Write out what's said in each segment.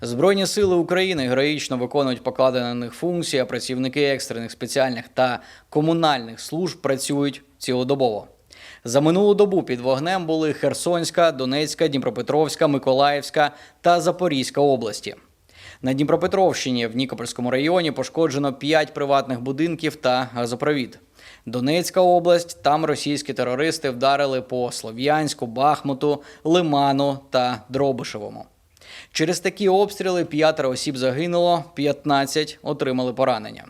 Збройні сили України героїчно виконують покладені на них функції, а працівники екстрених спеціальних та комунальних служб працюють цілодобово. За минулу добу під вогнем були Херсонська, Донецька, Дніпропетровська, Миколаївська та Запорізька області. На Дніпропетровщині в Нікопольському районі пошкоджено 5 приватних будинків та газопровід. Донецька область там російські терористи вдарили по Слов'янську, Бахмуту, Лиману та Дробишевому. Через такі обстріли п'ятеро осіб загинуло, 15 отримали поранення.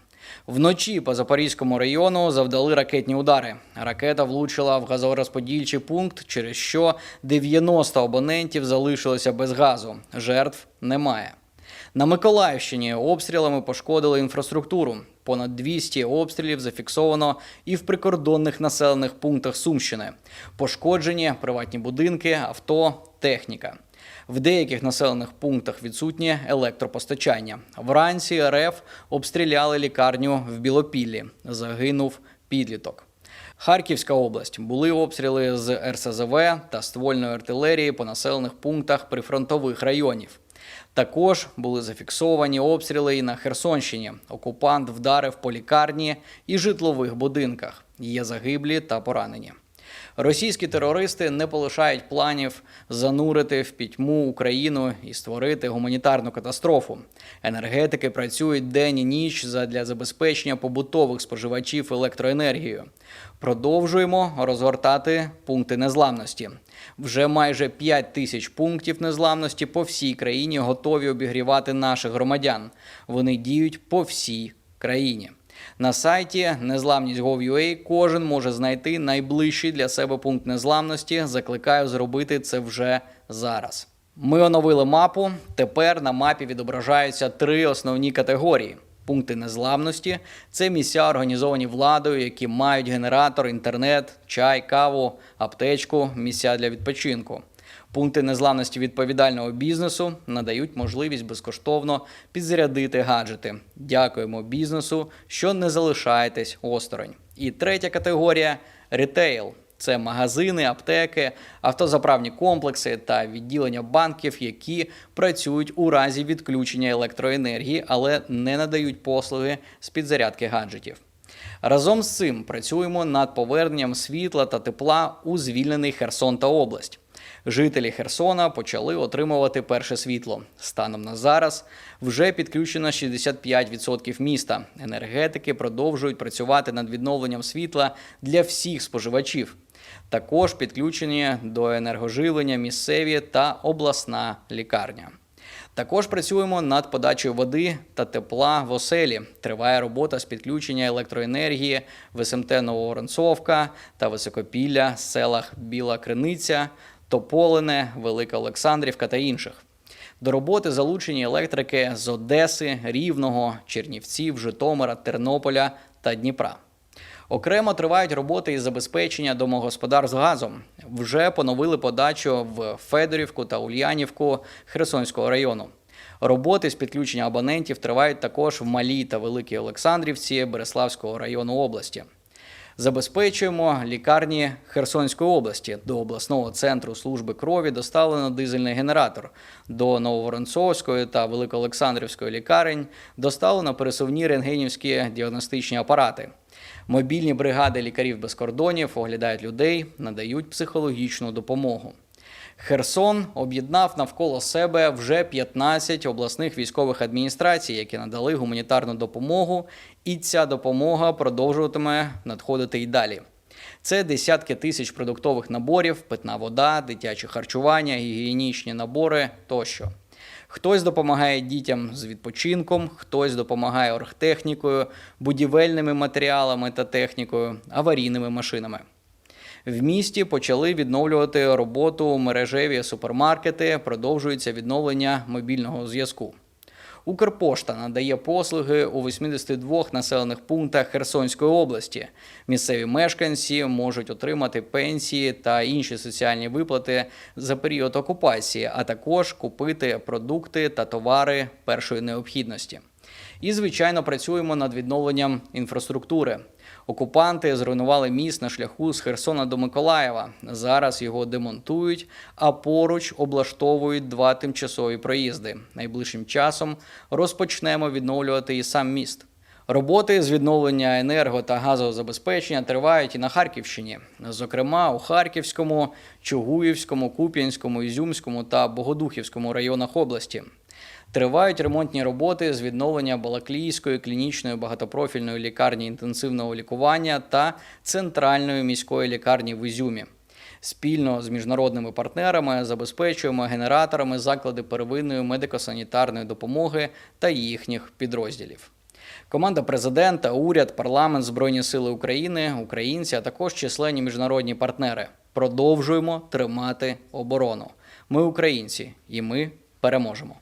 Вночі по Запорізькому району завдали ракетні удари. Ракета влучила в газорозподільчий пункт, через що 90 абонентів залишилося без газу. Жертв немає. На Миколаївщині обстрілами пошкодили інфраструктуру. Понад 200 обстрілів зафіксовано і в прикордонних населених пунктах Сумщини. Пошкоджені приватні будинки, авто, техніка. В деяких населених пунктах відсутнє електропостачання. Вранці РФ обстріляли лікарню в Білопіллі. Загинув підліток. Харківська область були обстріли з РСЗВ та ствольної артилерії по населених пунктах прифронтових районів. Також були зафіксовані обстріли і на Херсонщині. Окупант вдарив по лікарні і житлових будинках. Є загиблі та поранені. Російські терористи не полишають планів занурити в пітьму Україну і створити гуманітарну катастрофу. Енергетики працюють день і ніч задля забезпечення побутових споживачів електроенергією. Продовжуємо розгортати пункти незламності. Вже майже 5 тисяч пунктів незламності по всій країні готові обігрівати наших громадян. Вони діють по всій країні. На сайті незламність.gov.ua кожен може знайти найближчий для себе пункт незламності. Закликаю зробити це вже зараз. Ми оновили мапу. Тепер на мапі відображаються три основні категорії. Пункти незламності це місця, організовані владою, які мають генератор, інтернет, чай, каву, аптечку, місця для відпочинку. Пункти незламності відповідального бізнесу надають можливість безкоштовно підзарядити гаджети. Дякуємо бізнесу, що не залишаєтесь осторонь. І третя категорія ретейл. Це магазини, аптеки, автозаправні комплекси та відділення банків, які працюють у разі відключення електроенергії, але не надають послуги з підзарядки гаджетів. Разом з цим працюємо над поверненням світла та тепла у звільнений Херсон та область. Жителі Херсона почали отримувати перше світло. Станом на зараз вже підключено 65% міста. Енергетики продовжують працювати над відновленням світла для всіх споживачів. Також підключені до енергоживлення місцеві та обласна лікарня. Також працюємо над подачею води та тепла в оселі. Триває робота з підключення електроенергії в СМТ Нововоронцовка та Високопілля, селах Біла Криниця, Тополине, Велика Олександрівка та інших. До роботи залучені електрики з Одеси, Рівного, Чернівців, Житомира, Тернополя та Дніпра. Окремо тривають роботи із забезпечення домогосподарств газом. Вже поновили подачу в Федорівку та Ульянівку Херсонського району. Роботи з підключення абонентів тривають також в Малій та Великій Олександрівці Береславського району області. Забезпечуємо лікарні Херсонської області. До обласного центру служби крові доставлено дизельний генератор. До Нововоронцовської та Великоолександрівської лікарень доставлено пересувні рентгенівські діагностичні апарати. Мобільні бригади лікарів без кордонів оглядають людей, надають психологічну допомогу. Херсон об'єднав навколо себе вже 15 обласних військових адміністрацій, які надали гуманітарну допомогу, і ця допомога продовжуватиме надходити й далі. Це десятки тисяч продуктових наборів, питна вода, дитяче харчування, гігієнічні набори тощо. Хтось допомагає дітям з відпочинком, хтось допомагає оргтехнікою, будівельними матеріалами та технікою, аварійними машинами. В місті почали відновлювати роботу мережеві супермаркети, продовжується відновлення мобільного зв'язку. Укрпошта надає послуги у 82 населених пунктах Херсонської області. Місцеві мешканці можуть отримати пенсії та інші соціальні виплати за період окупації, а також купити продукти та товари першої необхідності. І, звичайно, працюємо над відновленням інфраструктури. Окупанти зруйнували міст на шляху з Херсона до Миколаєва. Зараз його демонтують, а поруч облаштовують два тимчасові проїзди. Найближчим часом розпочнемо відновлювати і сам міст. Роботи з відновлення енерго та газового забезпечення тривають і на Харківщині, зокрема у Харківському, Чугуївському, Куп'янському, Ізюмському та Богодухівському районах області. Тривають ремонтні роботи з відновлення Балаклійської клінічної багатопрофільної лікарні інтенсивного лікування та центральної міської лікарні в Ізюмі. Спільно з міжнародними партнерами забезпечуємо генераторами заклади первинної медико-санітарної допомоги та їхніх підрозділів. Команда президента, уряд, парламент, Збройні Сили України, українці, а також численні міжнародні партнери. Продовжуємо тримати оборону. Ми українці, і ми переможемо.